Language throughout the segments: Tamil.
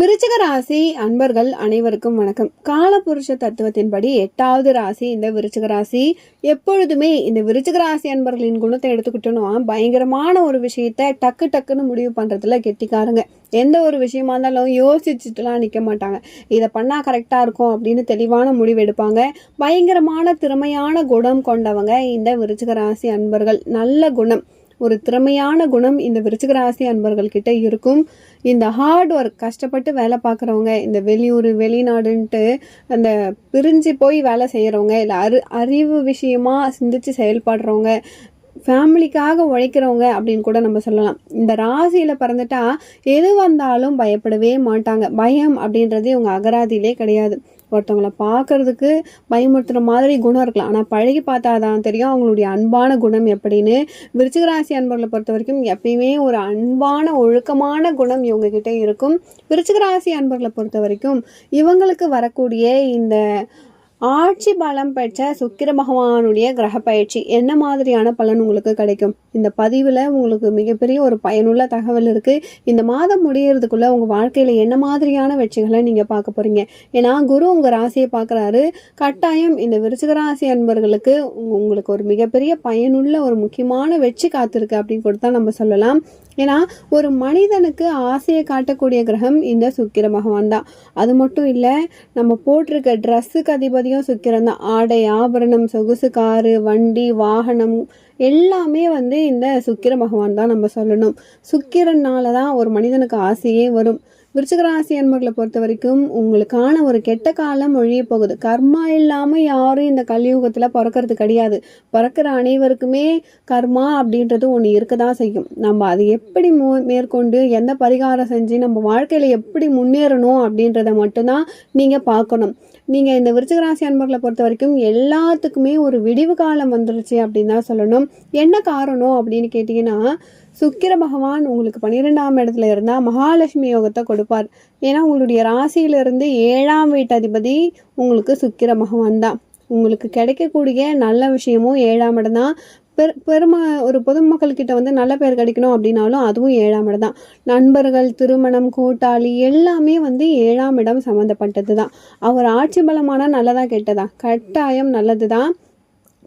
விருச்சிக ராசி அன்பர்கள் அனைவருக்கும் வணக்கம். காலபுருஷ தத்துவத்தின்படி எட்டாவது ராசி இந்த விருச்சிக ராசி. எப்பொழுதுமே இந்த விருச்சிக ராசி அன்பர்களின் குணத்தை எடுத்துக்கிட்டோம்னா பயங்கரமான ஒரு விஷயத்த டக்கு டக்குன்னு முடிவு பண்ணுறதுல கெட்டிக்காருங்க. எந்த ஒரு விஷயமா இருந்தாலும் யோசிச்சுட்டுலாம் நிற்க மாட்டாங்க. இதை பண்ணால் கரெக்டாக இருக்கும் அப்படின்னு தெளிவான முடிவு எடுப்பாங்க. பயங்கரமான திறமையான குணம் கொண்டவங்க இந்த விருச்சிக ராசி அன்பர்கள். நல்ல குணம். ஒரு திறமையான குணம் இந்த விருச்சிகராசி ராசி அன்பர்கள் இருக்கும். இந்த ஹார்ட் ஒர்க் கஷ்டப்பட்டு வேலை பார்க்குறவங்க இந்த வெளியூர் வெளிநாடுன்ட்டு அந்த பிரிஞ்சு போய் வேலை செய்கிறவங்க இல்லை அறி அறிவு விஷயமா சிந்தித்து செயல்படுறவங்க ஃபேமிலிக்காக உழைக்கிறவங்க அப்படின்னு கூட நம்ம சொல்லலாம். இந்த ராசியில் பிறந்துட்டா எது வந்தாலும் பயப்படவே மாட்டாங்க. பயம் அப்படின்றது இவங்க அகராதியிலே கிடையாது. ஒருத்தவங்கள பார்க்கறதுக்கு பயமுறுத்துற மாதிரி குணம் இருக்கலாம். ஆனால் பழகி பார்த்தா தான் தெரியும் அவங்களுடைய அன்பான குணம் எப்படின்னு. விருச்சிகராசி அன்பர்களை பொறுத்த வரைக்கும் எப்பயுமே ஒரு அன்பான ஒழுக்கமான குணம் இவங்ககிட்ட இருக்கும். விருச்சிகராசி அன்பர்களை பொறுத்த வரைக்கும் இவங்களுக்கு வரக்கூடிய இந்த ஆட்சி பலம் பெற்ற சுக்கிர பகவானுடைய கிரக பயிற்சி என்ன மாதிரியான பலன் உங்களுக்கு கிடைக்கும்? இந்த பதிவில் உங்களுக்கு மிகப்பெரிய ஒரு பயனுள்ள தகவல் இருக்குது இந்த மாதம் முடியறதுக்குள்ளே உங்கள் வாழ்க்கையில் என்ன மாதிரியான வெற்றிகளை நீங்கள் பார்க்க போகிறீங்க ஏன்னா குரு உங்கள் ராசியை பார்க்குறாரு. கட்டாயம் இந்த விருச்சிக ராசி அன்பர்களுக்கு உங்களுக்கு ஒரு மிகப்பெரிய பயனுள்ள ஒரு முக்கியமான வெற்றி காத்திருக்கு அப்படின்னு கூட தான் நம்ம சொல்லலாம். ஏன்னா ஒரு மனிதனுக்கு ஆசையை காட்டக்கூடிய கிரகம் இந்த சுக்கிர பகவான் தான். அது மட்டும் இல்லை நம்ம போட்டிருக்க ட்ரெஸ்ஸுக்கு அதிபதியும் சுக்கிரம் தான். ஆடை ஆபரணம் சொகுசு காரு வண்டி வாகனம் எல்லாமே வந்து இந்த சுக்கிர பகவான் தான் நம்ம சொல்லணும். சுக்கிரனால தான் ஒரு மனிதனுக்கு ஆசையே வரும். விருச்சிக அன்பர்களை பொறுத்த வரைக்கும் உங்களுக்கான ஒரு கெட்ட காலம் ஒழிய போகுது. கர்மா இல்லாமல் யாரும் இந்த கலியுகத்தில் பிறக்கிறது கிடையாது. பிறக்கிற அனைவருக்குமே கர்மா அப்படின்றது ஒன்று இருக்க தான் செய்யும். நம்ம அதை எப்படி மோ மேற்கொண்டு எந்த பரிகாரம் செஞ்சு நம்ம வாழ்க்கையில் எப்படி முன்னேறணும் அப்படின்றத மட்டும்தான் நீங்கள் பார்க்கணும். நீங்கள் இந்த விருச்சகராசி அன்பர்களை பொறுத்த வரைக்கும் எல்லாத்துக்குமே ஒரு விடிவு காலம் வந்துருச்சு அப்படின்னு தான் சொல்லணும். என்ன காரணம் அப்படின்னு கேட்டிங்கன்னா சுக்கிர பகவான் உங்களுக்கு பன்னிரெண்டாம் இடத்துல இருந்தால் மகாலட்சுமி யோகத்தை கொடுப்பார். ஏன்னா உங்களுடைய ராசியிலிருந்து ஏழாம் வீட்டு அதிபதி உங்களுக்கு சுக்கிர பகவான் தான். உங்களுக்கு கிடைக்கக்கூடிய நல்ல விஷயமும் ஏழாம் இடம் தான். பெரு பெருமா ஒரு பொதுமக்கள்கிட்ட வந்து நல்ல பேர் கிடைக்கணும் அப்படின்னாலும் அதுவும் ஏழாம் இடம் தான். நண்பர்கள் திருமணம் கூட்டாளி எல்லாமே வந்து ஏழாம் இடம் சம்மந்தப்பட்டது தான். அவர் ஆட்சி பலமான நல்லதாக கெட்டதா? கட்டாயம் நல்லது தான்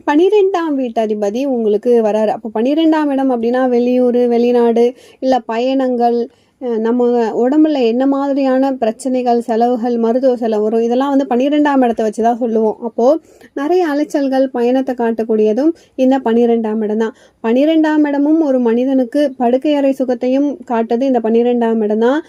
பனிரெண்டாம் வீட்டதிபதி உங்களுக்கு வராரு. அப்போ பன்னிரெண்டாம் இடம் அப்படின்னா வெளியூர் வெளிநாடு இல்லை பயணங்கள் நம்ம உடம்புல என்ன மாதிரியான பிரச்சனைகள் செலவுகள் மருத்துவ செலவு வரும் இதெல்லாம் வந்து பன்னிரெண்டாம் இடத்தை வச்சு தான் சொல்லுவோம். அப்போது நிறைய அலைச்சல்கள் பயணத்தை காட்டக்கூடியதும் இந்த பன்னிரெண்டாம் இடம் தான். பன்னிரெண்டாம் இடமும் ஒரு மனிதனுக்கு படுக்கையறை சுகத்தையும் காட்டுது. இந்த பன்னிரெண்டாம் இடம் தான்.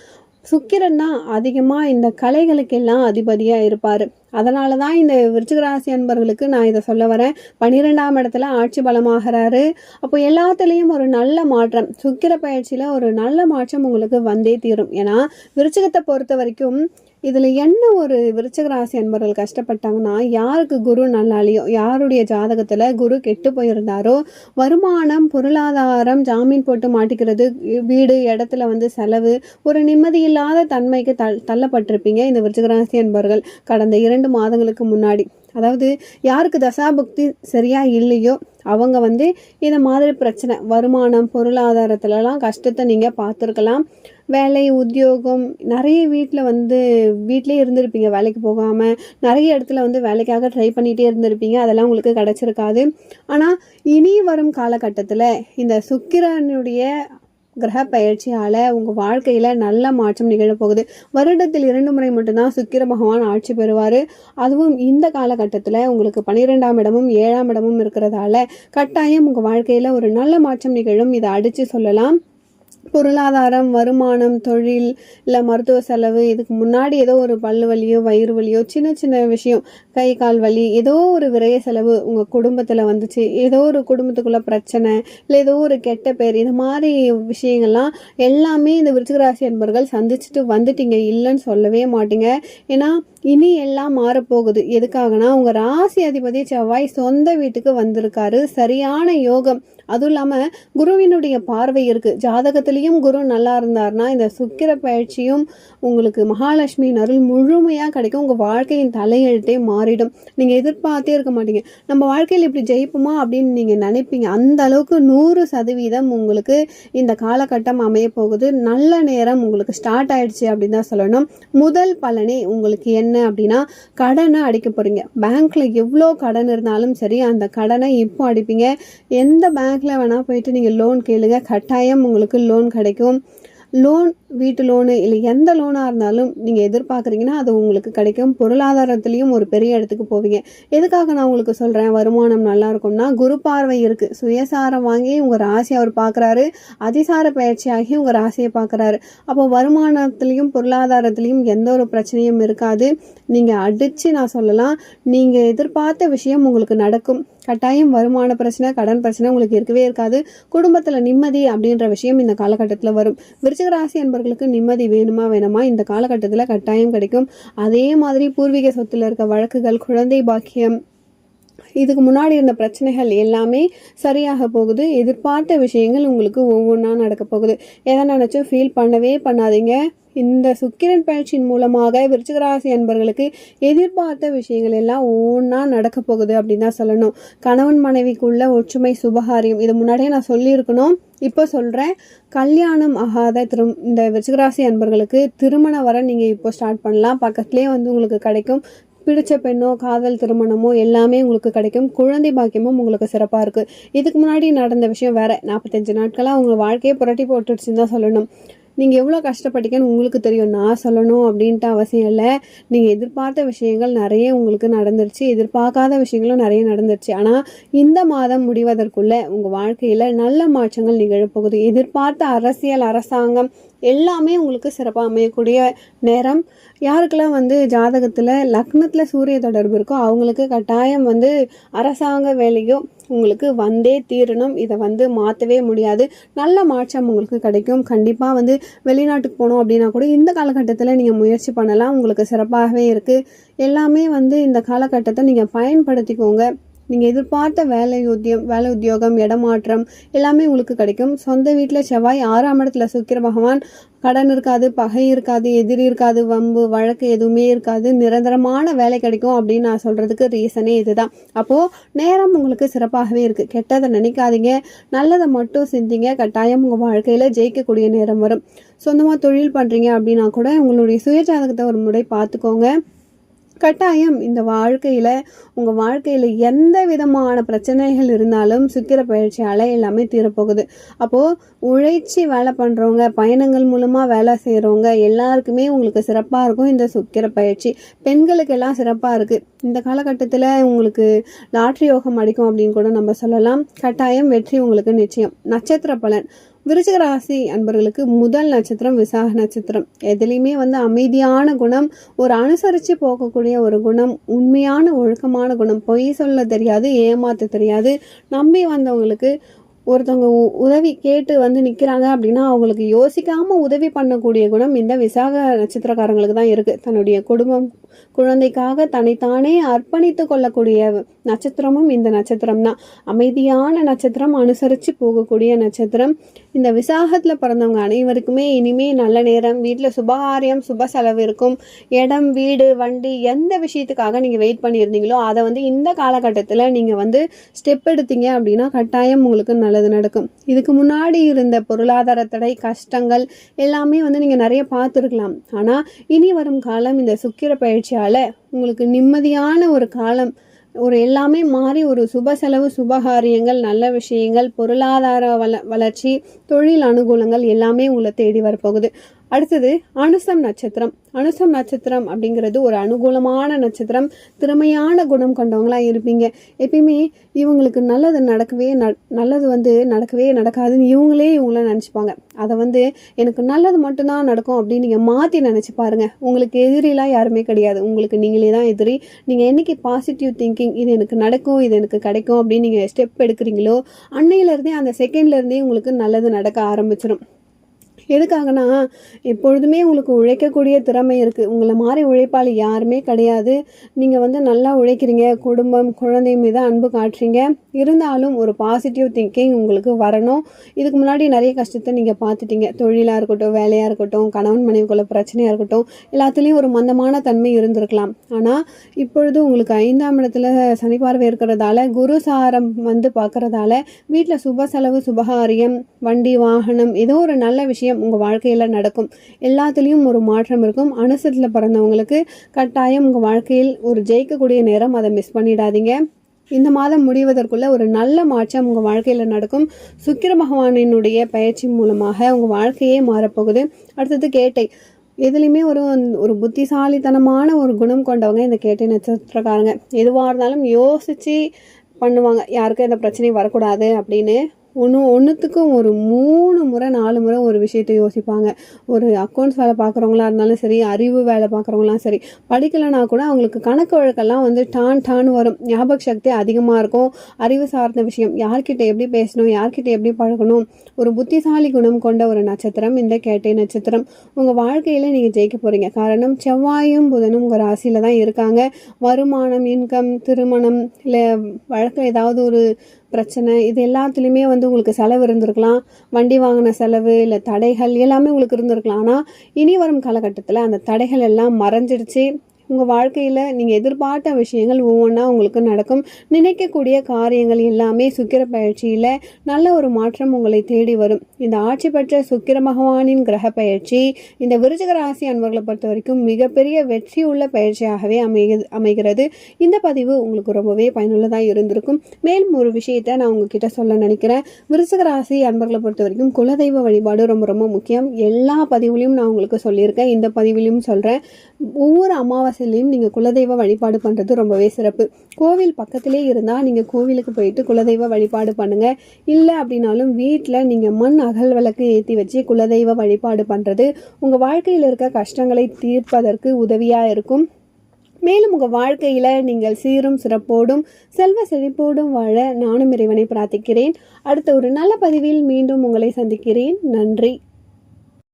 சுக்கிரன் தான் அதிகமாக இந்த கலைகளுக்கெல்லாம் அதிபதியாக இருப்பார். அதனால தான் இந்த விருச்சிகராசி அன்பர்களுக்கு நான் இதை சொல்ல வரேன். பன்னிரெண்டாம் இடத்துல ஆட்சி பலமாகிறாரு. அப்போ எல்லாத்துலேயும் ஒரு நல்ல மாற்றம். சுக்கிர பயிற்சியில் ஒரு நல்ல மாற்றம் உங்களுக்கு வந்தே தீரும். ஏன்னா விருச்சிகத்தை பொறுத்த வரைக்கும் இதில் என்ன ஒரு விருச்சிக ராசி அன்பர்கள் கஷ்டப்பட்டாங்கன்னா யாருக்கு குரு நல்லாலையோ யாருடைய ஜாதகத்தில் குரு கெட்டு போயிருந்தாரோ வருமானம் பொருளாதாரம் ஜாமீன் போட்டு மாட்டிக்கிறது வீடு இடத்துல வந்து செலவு ஒரு நிம்மதியில்லாத தன்மைக்கு தள் தள்ளப்பட்டிருப்பீங்க இந்த விருச்சிக ராசி அன்பர்கள் கடந்த இரண்டு மாதங்களுக்கு முன்னாடி. அதாவது யாருக்கு தசாபக்தி சரியாக இல்லையோ அவங்க வந்து இந்த மாதிரி பிரச்சனை வருமானம் பொருளாதாரத்துலலாம் கஷ்டத்தை நீங்கள் பார்த்துருக்கலாம். வேலை உத்தியோகம் நிறைய வீட்டில் வந்து வீட்டிலே இருந்திருப்பீங்க. வேலைக்கு போகாமல் நிறைய இடத்துல வந்து வேலைக்காக ட்ரை பண்ணிகிட்டே இருந்திருப்பீங்க. அதெல்லாம் உங்களுக்கு கிடச்சிருக்காது. ஆனால் இனி வரும் காலகட்டத்தில் இந்த சுக்கிரனுடைய கிரக பயிற்சியால் உங்கள் வாழ்க்கையில் நல்ல மாற்றம் நிகழப்போகுது. வருடத்தில் இரண்டு முறை மட்டும்தான் சுக்கிர பகவான் ஆட்சி பெறுவார். அதுவும் இந்த காலகட்டத்தில் உங்களுக்கு பன்னிரெண்டாம் இடமும் ஏழாம் இடமும் இருக்கிறதால கட்டாயம் உங்கள் வாழ்க்கையில் ஒரு நல்ல மாற்றம் நிகழும். இதை அடித்து சொல்லலாம். பொருளாதாரம் வருமானம் தொழில் இல்லை மருத்துவ செலவு இதுக்கு முன்னாடி ஏதோ ஒரு பல்லு வலியோ வயிறு வலியோ சின்ன சின்ன விஷயம் கை கால் வலி ஏதோ ஒரு விரைய செலவு உங்கள் குடும்பத்தில் வந்துச்சு. ஏதோ ஒரு குடும்பத்துக்குள்ள பிரச்சனை இல்லை ஏதோ ஒரு கெட்ட பேர் இது மாதிரி விஷயங்கள்லாம் எல்லாமே இந்த விருச்சிக ராசி அன்பர்கள் சந்திச்சுட்டு வந்துட்டீங்க. இல்லைன்னு சொல்லவே மாட்டீங்க. ஏன்னா இனி எல்லாம் மாறப்போகுது. எதுக்காகனா உங்கள் ராசி அதிபதி செவ்வாய் சொந்த வீட்டுக்கு வந்திருக்காரு. சரியான யோகம். அதுவும் இல்லாமல் குருவினுடைய பார்வை இருக்குது ஜாதகத்திலையும் குரு நல்லா இருந்தார்னா இந்த சுக்கிர பயிற்சியும் உங்களுக்கு மகாலட்சுமியின் அருள் முழுமையாக கிடைக்கும். உங்கள் வாழ்க்கையின் தலையெழுத்தே மாறிடும். நீங்கள் எதிர்பார்த்தே இருக்க மாட்டீங்க. நம்ம வாழ்க்கையில் இப்படி ஜெயிப்போமா அப்படின்னு நீங்கள் நினைப்பீங்க. அந்த அளவுக்கு நூறு சதவீதம் உங்களுக்கு இந்த காலகட்டம் அமைய போகுது. நல்ல நேரம் உங்களுக்கு ஸ்டார்ட் ஆயிடுச்சு அப்படின்னு தான் சொல்லணும். முதல் பலனே உங்களுக்கு என்ன அப்படின்னா கடனை அடிக்க போகிறீங்க பேங்க்கில் எவ்வளோ கடன் இருந்தாலும் சரி அந்த கடனை இப்போ அடிப்பீங்க. எந்த பேங்க் பேங்க்கில் வேணால் போயிட்டு நீங்கள் லோன் கேளுங்க. கட்டாயம் உங்களுக்கு லோன் கிடைக்கும். லோன் வீட்டு லோனு இல்லை எந்த லோனாக இருந்தாலும் நீங்கள் எதிர்பார்க்குறீங்கன்னா அது உங்களுக்கு கிடைக்கும். பொருளாதாரத்துலேயும் ஒரு பெரிய இடத்துக்கு போவீங்க. எதுக்காக நான் உங்களுக்கு சொல்கிறேன் வருமானம் நல்லா இருக்கும்னா குரு பார்வை இருக்குது சுயசாரம் வாங்கி உங்கள் ராசி அவர் பார்க்குறாரு. அதிசார பயிற்சியாகி உங்கள் ராசியை பார்க்குறாரு. அப்போ வருமானத்துலேயும் பொருளாதாரத்துலேயும் எந்த ஒரு பிரச்சனையும் இருக்காது. நீங்கள் அடித்து நான் சொல்லலாம் நீங்கள் எதிர்பார்த்த விஷயம் உங்களுக்கு நடக்கும். கட்டாயம் வருமான பிரச்சனை கடன் பிரச்சனை உங்களுக்கு இருக்கவே இருக்காது. குடும்பத்தில் நிம்மதி அப்படின்ற விஷயம் இந்த காலகட்டத்தில் வரும். விருச்ச ராசி என்பவர்களுக்கு நிம்மதி வேணுமா வேணுமா? இந்த காலகட்டத்தில் கட்டாயம் கிடைக்கும். அதே மாதிரி பூர்வீக சொத்துல இருக்க வழக்குகள் குழந்தை பாக்கியம் இதுக்கு முன்னாடி இருந்த பிரச்சனைகள் எல்லாமே சரியாக போகுது. எதிர்பார்த்த விஷயங்கள் உங்களுக்கு ஒவ்வொன்றா நடக்க போகுது. எதை நினச்சும் ஃபீல் பண்ணவே பண்ணாதீங்க. இந்த சுக்கிரன் பயிற்சியின் மூலமாக விருச்சிகராசி அன்பர்களுக்கு எதிர்பார்த்த விஷயங்கள் எல்லாம் ஒவ்வொன்றா நடக்க போகுது அப்படின்னு தான் சொல்லணும். கணவன் மனைவிக்குள்ள ஒற்றுமை சுபகாரியம் இது முன்னாடியே நான் சொல்லியிருக்கணும். இப்போ சொல்கிறேன் கல்யாணம் ஆகாத திரு இந்த விருச்சிகராசி அன்பர்களுக்கு திருமண வர நீங்கள் இப்போ ஸ்டார்ட் பண்ணலாம். பக்கத்துலேயே வந்து உங்களுக்கு கிடைக்கும் பிடிச்ச பெண்ணோ காதல் திருமணமோ எல்லாமே உங்களுக்கு கிடைக்கும். குழந்தை பாக்கியமும் உங்களுக்கு சிறப்பாக இருக்குது இதுக்கு முன்னாடி நடந்த விஷயம் வேற. நாற்பத்தஞ்சு நாட்களாக உங்கள் வாழ்க்கையை புரட்டி போட்டுடுச்சுன்னு தான் சொல்லணும். நீங்கள் எவ்வளோ கஷ்டப்பட்டீங்கன்னு உங்களுக்கு தெரியும். நான் சொல்லணும் அப்படின்ட்டு அவசியம் இல்லை. நீங்கள் எதிர்பார்த்த விஷயங்கள் நிறைய உங்களுக்கு நடந்துருச்சு. எதிர்பார்க்காத விஷயங்களும் நிறைய நடந்துருச்சு. ஆனால் இந்த மாதம் முடிவதற்குள்ளே உங்கள் வாழ்க்கையில் நல்ல மாற்றங்கள் நிகழப்போகுது. எதிர்பார்த்த அரசியல் அரசாங்கம் எல்லாமே உங்களுக்கு சிறப்பாக அமையக்கூடிய நேரம். யாருக்கெல்லாம் வந்து ஜாதகத்தில் லக்னத்தில் சூரிய தொடர்பு இருக்கோ அவங்களுக்கு கட்டாயம் வந்து அரசாங்க வேலையோ உங்களுக்கு வந்தே தீரணும். இதை வந்து மாற்றவே முடியாது. நல்ல மாற்றம் உங்களுக்கு கிடைக்கும். கண்டிப்பாக வந்து வெளிநாட்டுக்கு போகணும் அப்படின்னா கூட இந்த காலகட்டத்தில் நீங்கள் முயற்சி பண்ணலாம். உங்களுக்கு சிறப்பாகவே இருக்குது எல்லாமே வந்து இந்த காலகட்டத்தை நீங்கள் பயன்படுத்திக்கோங்க. நீங்கள் எதிர்பார்த்த வேலை உத்தியம் வேலை உத்தியோகம் இடமாற்றம் எல்லாமே உங்களுக்கு கிடைக்கும். சொந்த வீட்டில் செவ்வாய் ஆறாம் இடத்துல சுக்கிர பகவான். கடன் இருக்காது பகை இருக்காது எதிரி இருக்காது வம்பு வழக்கு எதுவுமே இருக்காது. நிரந்தரமான வேலை கிடைக்கும் அப்படின்னு நான் சொல்கிறதுக்கு ரீசனே இதுதான். அப்போது நேரம் உங்களுக்கு சிறப்பாகவே இருக்குது கெட்டதை நினைக்காதீங்க. நல்லதை மட்டும் சிந்திங்க. கட்டாயம் உங்கள் வாழ்க்கையில் ஜெயிக்கக்கூடிய நேரம் வரும். சொந்தமாக தொழில் பண்ணுறீங்க அப்படின்னா கூட உங்களுடைய சுயஜாதகத்தை ஒரு முறை பார்த்துக்கோங்க. கட்டாயம் இந்த வாழ்க்கையில் உங்கள் வாழ்க்கையில் எந்த விதமான பிரச்சனைகள் இருந்தாலும் சுக்கிர பயிற்சியால் எல்லாமே தீரப்போகுது. அப்போது உழைச்சி வேலை பண்ணுறவங்க பயணங்கள் மூலமாக வேலை செய்கிறவங்க எல்லாருக்குமே உங்களுக்கு சிறப்பாக இருக்கும் இந்த சுக்கிர பயிற்சி. பெண்களுக்கெல்லாம் சிறப்பாக இருக்குது இந்த காலகட்டத்தில் உங்களுக்கு லாட்ரி யோகம் அடிக்கும் அப்படின்னு கூட நம்ம சொல்லலாம். கட்டாயம் வெற்றி உங்களுக்கு நிச்சயம். நட்சத்திர பலன். விருச்சிக ராசி அன்பர்களுக்கு முதல் நட்சத்திரம் விசாக நட்சத்திரம். எதுலேயுமே வந்து அமைதியான குணம் ஒரு அனுசரித்து போகக்கூடிய ஒரு குணம் உண்மையான ஒழுக்கமான குணம். பொய் சொல்ல தெரியாது ஏமாற்ற தெரியாது. நம்பி வந்தவங்களுக்கு ஒருத்தவங்க உ- உதவி கேட்டு வந்து நிற்கிறாங்க அப்படின்னா அவங்களுக்கு யோசிக்காமல் உதவி பண்ணக்கூடிய குணம் இந்த விசாக நட்சத்திரக்காரங்களுக்கு தான் இருக்குது தன்னுடைய குடும்பம் குழந்தைக்காக தன்னைத்தானே அர்ப்பணித்து கொள்ளக்கூடிய நட்சத்திரமும் இந்த நட்சத்திரம் தான். அமைதியான நட்சத்திரம் அனுசரித்து போகக்கூடிய நட்சத்திரம். இந்த விசாகத்தில் பிறந்தவங்க அனைவருக்குமே இனிமே நல்ல நேரம். வீட்டில் சுபகாரியம் சுப செலவு இருக்கும். இடம் வீடு வண்டி எந்த விஷயத்துக்காக நீங்கள் வெயிட் பண்ணியிருந்தீங்களோ அதை வந்து இந்த காலகட்டத்தில் நீங்கள் வந்து ஸ்டெப் எடுத்தீங்க அப்படின்னா கட்டாயம் உங்களுக்கு நல்லது. நடக்கும். இதுக்கு முன்னாடி இருந்த பொருளாதார தடை கஷ்டங்கள் எல்லாமே வந்து நீங்கள் நிறைய பார்த்துருக்கலாம். ஆனால் இனி வரும் காலம் இந்த சுக்கிர பயிற்சியால் உங்களுக்கு நிம்மதியான ஒரு காலம். ஒரு எல்லாமே மாறி ஒரு சுப செலவு சுபகாரியங்கள் நல்ல விஷயங்கள் பொருளாதார வள வளர்ச்சி தொழில் அனுகூலங்கள் எல்லாமே உங்களை தேடி வரப்போகுது. அடுத்தது அனுசம் நட்சத்திரம். அனுசம் நட்சத்திரம் அப்படிங்கிறது ஒரு அனுகூலமான நட்சத்திரம். திறமையான குணம் கொண்டவங்களாக இருப்பீங்க. எப்பயுமே இவங்களுக்கு நல்லது நடக்கவே நல்லது வந்து நடக்கவே நடக்காதுன்னு இவங்களே இவங்கள நினச்சிப்பாங்க. அதை வந்து எனக்கு நல்லது மட்டும்தான் நடக்கும் அப்படின்னு நீங்கள் மாற்றி நினச்சி பாருங்க. உங்களுக்கு எதிரிலாம் யாருமே கிடையாது. உங்களுக்கு நீங்களே தான் எதிரி. நீங்கள் என்னைக்கு பாசிட்டிவ் திங்கிங் இது எனக்கு நடக்கும் இது எனக்கு கிடைக்கும் அப்படின்னு நீங்கள் ஸ்டெப் எடுக்கிறீங்களோ அன்னையிலேருந்தே அந்த செகண்ட்லேருந்தே உங்களுக்கு நல்லது நடக்க ஆரம்பிச்சிடும் எதுக்காகனா எப்பொழுதுமே உங்களுக்கு உழைக்கக்கூடிய திறமை இருக்குது உங்களை மாதிரி உழைப்பாளி யாருமே கிடையாது. நீங்கள் வந்து நல்லா உழைக்கிறீங்க. குடும்பம் குழந்தை மீது அன்பு காட்டுறீங்க. இருந்தாலும் ஒரு பாசிட்டிவ் திங்கிங் உங்களுக்கு வரணும். இதுக்கு முன்னாடி நிறைய கஷ்டத்தை நீங்கள் பார்த்துட்டீங்க. தொழிலாக இருக்கட்டும் வேலையாக இருக்கட்டும் கணவன் மனைவிக்குள்ள பிரச்சனையாக இருக்கட்டும் எல்லாத்துலேயும் ஒரு மந்தமான தன்மை இருந்திருக்கலாம். ஆனால் இப்பொழுது உங்களுக்கு ஐந்தாம் இடத்துல சனி பார்வை இருக்கிறதால குரு சாரம் வந்து பார்க்குறதால வீட்டில் சுப செலவு சுபகாரியம் வண்டி வாகனம் ஏதோ ஒரு நல்ல விஷயம் உங்கள் வாழ்க்கையில் நடக்கும். எல்லாத்துலேயும் ஒரு மாற்றம் இருக்கும். அனுசரத்தில் பிறந்தவங்களுக்கு கட்டாயம் உங்கள் வாழ்க்கையில் ஒரு ஜெயிக்கக்கூடிய நேரம் அதை மிஸ் பண்ணிடாதீங்க. இந்த மாதம் முடிவதற்குள்ள ஒரு நல்ல மாற்றம் உங்கள் வாழ்க்கையில் நடக்கும். சுக்கிர பகவானினுடைய பயிற்சி மூலமாக உங்கள் வாழ்க்கையே மாறப்போகுது. அடுத்தது கேட்டை. எதுலேயுமே ஒரு ஒரு புத்திசாலித்தனமான ஒரு குணம் கொண்டவங்க இந்த கேட்டை நட்சத்திரக்காரங்க. எதுவாக இருந்தாலும் யோசித்து பண்ணுவாங்க. யாருக்கும் எந்த பிரச்சனை வரக்கூடாது அப்படின்னு. ஒன்று ஒன்றுத்துக்கும் ஒரு மூணு முறை நாலு முறை ஒரு விஷயத்தை யோசிப்பாங்க. ஒரு அக்கௌண்ட்ஸ் வேலை பார்க்குறவங்களா இருந்தாலும் சரி அறிவு வேலை பார்க்குறவங்களாம் சரி படிக்கலைன்னா கூட அவங்களுக்கு கணக்கு வழக்கெல்லாம் வந்து டான் டான் வரும். ஞாபக சக்தி அதிகமாக இருக்கும். அறிவு சார்ந்த விஷயம். யார்கிட்ட எப்படி பேசணும்? யார்கிட்ட எப்படி பழகணும்? ஒரு புத்திசாலி குணம் கொண்ட ஒரு நட்சத்திரம் இந்த கேட்டை நட்சத்திரம். உங்கள் வாழ்க்கையில் நீங்கள் ஜெயிக்க போகிறீங்க காரணம் செவ்வாயும் புதனும் உங்கள் ராசியில் தான் இருக்காங்க. வருமானம் இன்கம் திருமணம் இல்லை வழக்கில் ஏதாவது ஒரு பிரச்சனை இது எல்லாத்துலேயுமே வந்து உங்களுக்கு செலவு இருந்திருக்கலாம். வண்டி வாங்கின செலவு இல்லை தடைகள் எல்லாமே உங்களுக்கு இருந்திருக்கலாம். ஆனால் இனி வரும் காலகட்டத்தில் அந்த தடைகள் எல்லாம் மறைஞ்சிடுச்சு. உங்கள் வாழ்க்கையில் நீங்கள் எதிர்பார்த்த விஷயங்கள் ஒவ்வொன்றா உங்களுக்கு நடக்கும். நினைக்கக்கூடிய காரியங்கள் எல்லாமே சுக்கிர பயிற்சியில் நல்ல ஒரு மாற்றம் உங்களை தேடி வரும். இந்த ஆட்சி பெற்ற சுக்கிர பகவானின் கிரக பயிற்சி இந்த விருச்சிக ராசி அன்பர்களை பொறுத்த வரைக்கும் மிகப்பெரிய வெற்றி உள்ள பயிற்சியாகவே அமைகிறது அமைகிறது. இந்த பதிவு உங்களுக்கு ரொம்பவே பயனுள்ளதாக இருந்திருக்கும். மேலும் ஒரு விஷயத்தை நான் உங்ககிட்ட சொல்ல நினைக்கிறேன். விருச்சிக ராசி அன்பர்களை பொறுத்த வரைக்கும் குலதெய்வ வழிபாடு ரொம்ப ரொம்ப முக்கியம். எல்லா பதிவுலையும் நான் உங்களுக்கு சொல்லியிருக்கேன். இந்த பதிவிலையும் சொல்கிறேன் ஒவ்வொரு அமாவாசை அமாவாசையிலையும் நீங்கள் குலதெய்வ வழிபாடு பண்ணுறது ரொம்பவே சிறப்பு. கோவில் பக்கத்திலே இருந்தால் நீங்கள் கோவிலுக்கு போயிட்டு குலதெய்வ வழிபாடு பண்ணுங்கள் இல்லை அப்படின்னாலும் வீட்டில் நீங்கள் மண் அகல் விளக்கு ஏற்றி வச்சு குலதெய்வ வழிபாடு பண்ணுறது உங்கள் வாழ்க்கையில் இருக்க கஷ்டங்களை தீர்ப்பதற்கு உதவியாக இருக்கும். மேலும் உங்கள் வாழ்க்கையில் நீங்கள் சீரும் சிறப்போடும் செல்வ செழிப்போடும் வாழ நானும் இறைவனை பிரார்த்திக்கிறேன். அடுத்த ஒரு நல்ல பதிவில் மீண்டும் உங்களை சந்திக்கிறேன். நன்றி.